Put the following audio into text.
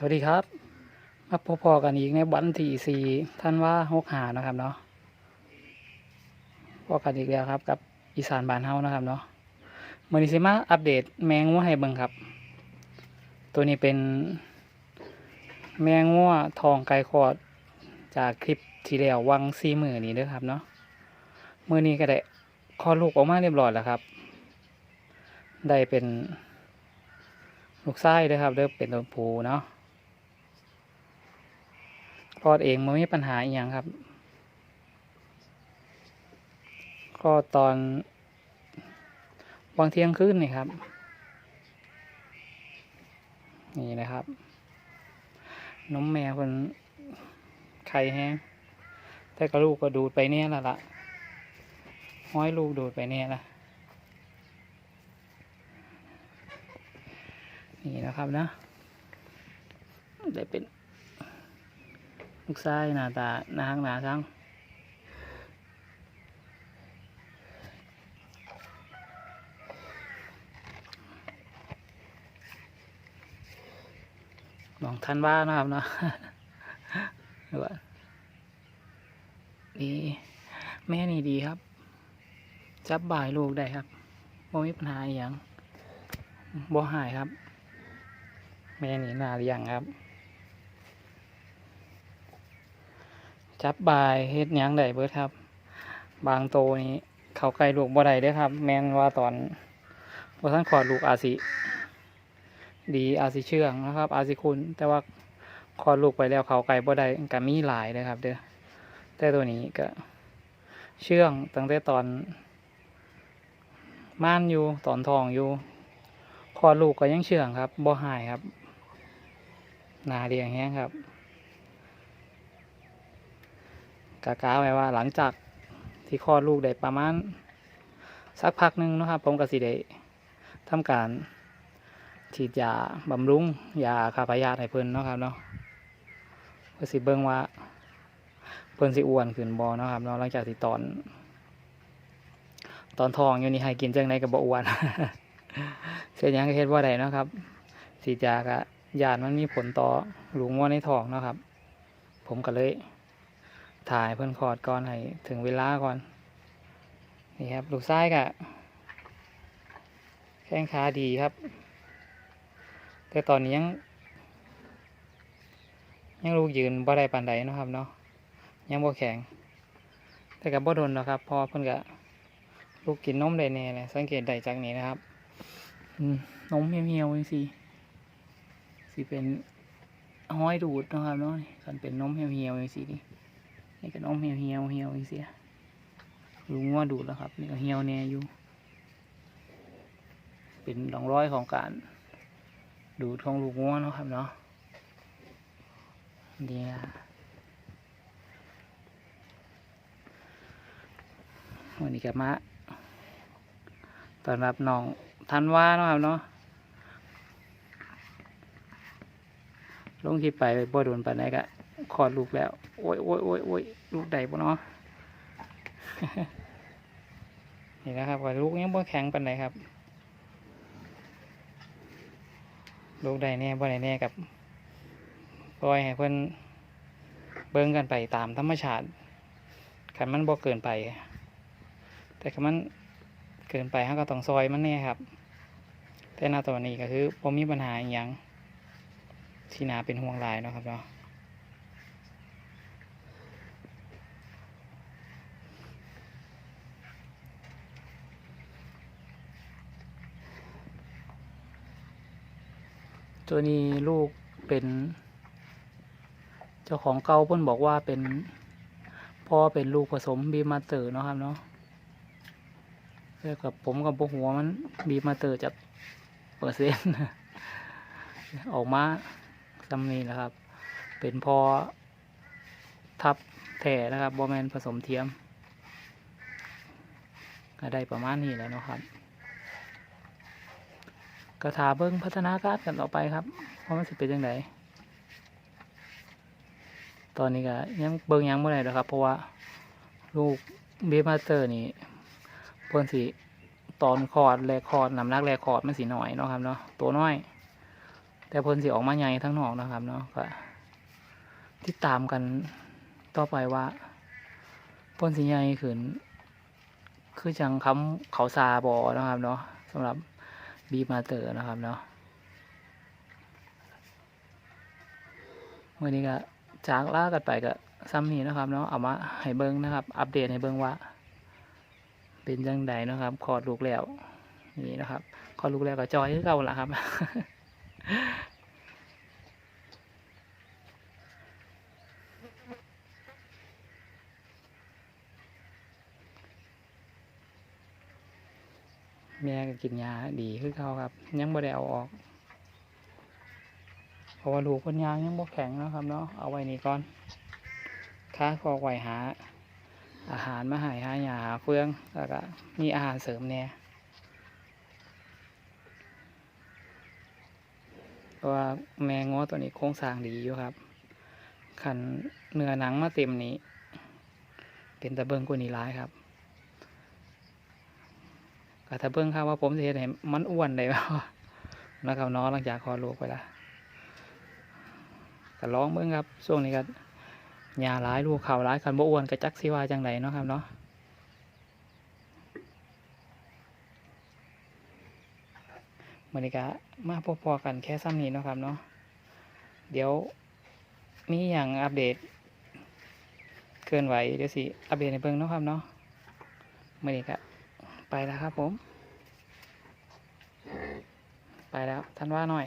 สวัสดีครับ มาพบพอกันอีกในวันที่สี่ท่านว่าหกหานะครับเนาะพอกันอีกแล้วครับ กับอีสานบานเฮานะครับเนาะมือนี้สิมาอัปเดตแมงงัวให้เบิ่งครับ ตัวนี้เป็น แมงงัวทองไก่คอด จากคลิปที่แล้ววังซีมือนี้ด้อครับเนาะมือนี้ก็ได้คลอดลูกออกมาเรียบร้อยแล้วครับ ได้เป็นลูกไส้ด้อครับเด้อเป็นตัวผูเนาะ คลอดเองมันไม่มีปัญหาอีกอย่างครับคลอดตอนวางเที่ยงคืนนี่ครับ นี่นะครับนมแมวคนไข่แห้งแต่ก็ลูกก็ดูดไปเนี่ยและละห้อยลูกดูดไปเนี่ยละนี่นะครับนะได้เป็น ลูกไส้หน้าตาหน้าฮักหนาทั้งลองทันว่านะครับเนาะดูว่านี่แม่นี่ดีครับ จับบ่ายลูกได้ครับไม่มีปัญหาอย่างบ่หายครับ แม่นี่นาเลี้ยงครับ จับบายเฮ็ดยังได้เบิดครับ บางโตนี้เขาไก่ลูกบ่ได้เด้อครับ แม่นว่าตอนบ่ทันขอดลูกอาสิดีอาสิเชื่องนะครับ อาสิคุณ แต่ว่าขอดลูกไปแล้วเขาไก่บ่ได้ก็มีหลายเลยครับ เด้อแต่ตัวนี้ก็ เชื่องตั้งแต่ตอน ม่านอยู่ตอนทองอยู่คลอดลูกก็ยังเชื่องครับบ่หายครับ นาเรียงแห้งครับ กากาไว้ว่าหลังจากที่คลอดลูกได้ประมาณสักพักหนึ่งนะครับผมก็สิได้ทำการฉีดยาบำรุงยาคาพยาธิให้เพิ่นเนาะครับเนาะเพื่อสิเบิ่งว่าเพิ่นสิอ้วนขึ้นบ่เนาะครับเนาะหลังจากที่ตอน ตอนทองอยู่นี่ให้กินจังไดก็บ่อ้วนเสียยังก็เฮ็ดบ่ได้เนาะครับฉีดยาก็ยานมันมีผลต่อหลูงัวในท้องเนาะครับ ผมก็เลย ถ่ายเพิ่อนคลอดก่อนให้ถึงเวลาก่อน นี่ครับลูกซ้ายก็แข้งขาดีครับ แต่ตอนนี้ยัง ยังลูกยืนบ่ได้ปานใดนะครับเนาะยังบ่แข็ง แต่ก็บ่โดนหรอกครับพอเพิ่อนก็ลูกกินนมได้แน่เลยสังเกตได้จากนี้นะครับนมเหี่ยวๆจังซี่สิเป็นห้อยดูดนะครับเนาะนี่คันเป็นนมเหี่ยวๆจังซี่นี่ นี่ก็นมเหี่ยวเหี่ยวเหี่ยวจังซี่ลุงว่าดูดแล้วครับ นี่ก็เหี่ยวแน่อยู่ เป็นร่องร้อยของการ ดูดของลูกงัวเนาะครับเนาะเนี่ยวันนี้กับมาตอนรับน้องทันว่าเนาะครับเนาะลงคลิปไปบ่โดนปานใดก็ คลอดลูกแล้ว โอ้ยโอ้ยโอ้ยโอ้ยลูกใดบ่เนาะนี่นะครับว่าลูกยังบ่แข็งปานใดครับ ลูกใดแน่บ่ได้แน่กับปล่อยให้เพิ่นเบิ่งกันไปตามธรรมชาติคันมันบ่เกินไป แต่คันมันเกินไปเฮาก็ต้องซอยมันแน่ครับ แต่ณตอนนี้ก็คือบ่มีปัญหาอหยังที่นาเป็นห่วงหลายเนาะครับเนาะ ตัวนี้ลูกเป็น เจ้าของเก่าเพิ่นบอกว่าเป็นพ่อเป็นลูกผสมบีมาเตอร์เนาะครับเนาะแต่กับผมกับพวกหัวมันบีมาเตอร์จากเปอร์เซ็นต์ออกมาซำนี้แหละครับ เป็นพอทับแถ่นะครับบอแมนผสมเทียม ก็ได้ประมาณนี้แล้วนะครับ กระถาเบิ้งพัฒนาการกันต่อไปครับว่ามันสิเป็นยังไงตอนนี้ก็ยังเบิ้งยังไม่ได้หรอกครับ เพราะว่าลูกเบมาสเตอร์นี่เพิ่นสิตอนคลอดแรกคลอดน้ำหนักแรกคลอดมันสิหน่อยเนาะครับเนาะตัวน้อย แต่เพิ่นสิออกมาใหญ่ทั้งนอกนะครับเนาะก็ติดตามกันต่อไปว่าเพิ่นสิใหญ่ขึ้น คือจังคำเขาซาบอนะครับเนาะสำหรับ บีมาเตอร์นะครับเนาะวันนี้ก็จากลากันไปก็ซ้ำนี้นะครับเนาะเอามาให้เบิ้งนะครับ อัปเดตให้เบิ้งว่า เป็นจังไดนะครับคลอดลูกแล้วนี่นะครับคลอดลูกแล้วก็จอยคือเก่าละครับ แม่ก็กินยาดีคือเขาครับ ยังบ่ได้เอาออก เพราะว่าลูกคนยางยังบ่แข็งเนาะครับเนาะเอาไว้นี่ก่อนค้าคอไหวหา อาหารมาใหายหายาหาเฟืองแล้วก็มีอาหารเสริมแหน่เพราะว่าแมงง้อตัวนี้โครงสร้างดีอยู่ครับขันเนื้อหนังมาเต็มนี้ เป็นตะเบิงกว่านี้ร้ายครับ ก็ถ้าเบิ่งครับว่าผมจะเห็นให้มันอ้วนได้บ่นะครับน้องหลังจากคอลูกไปละก็ลองเบิ่งครับช่วงนี้ก็ยาร้ายลูกเข่าร้ายคันบ่อ้วนก็จักสิว่าจังไดเนาะครับเนาะมื้อนี้ก็มาพบๆกันแค่ซ้ำนี้เนาะครับเนาะเดี๋ยวมีหยังอัปเดตเคลื่อนไหวเดี๋ยวสิอัปเดตให้เบิ่งเนาะครับเนาะมื้อนี้ก็ ไปแล้วครับผม ไปแล้วท่านว่าหน่อย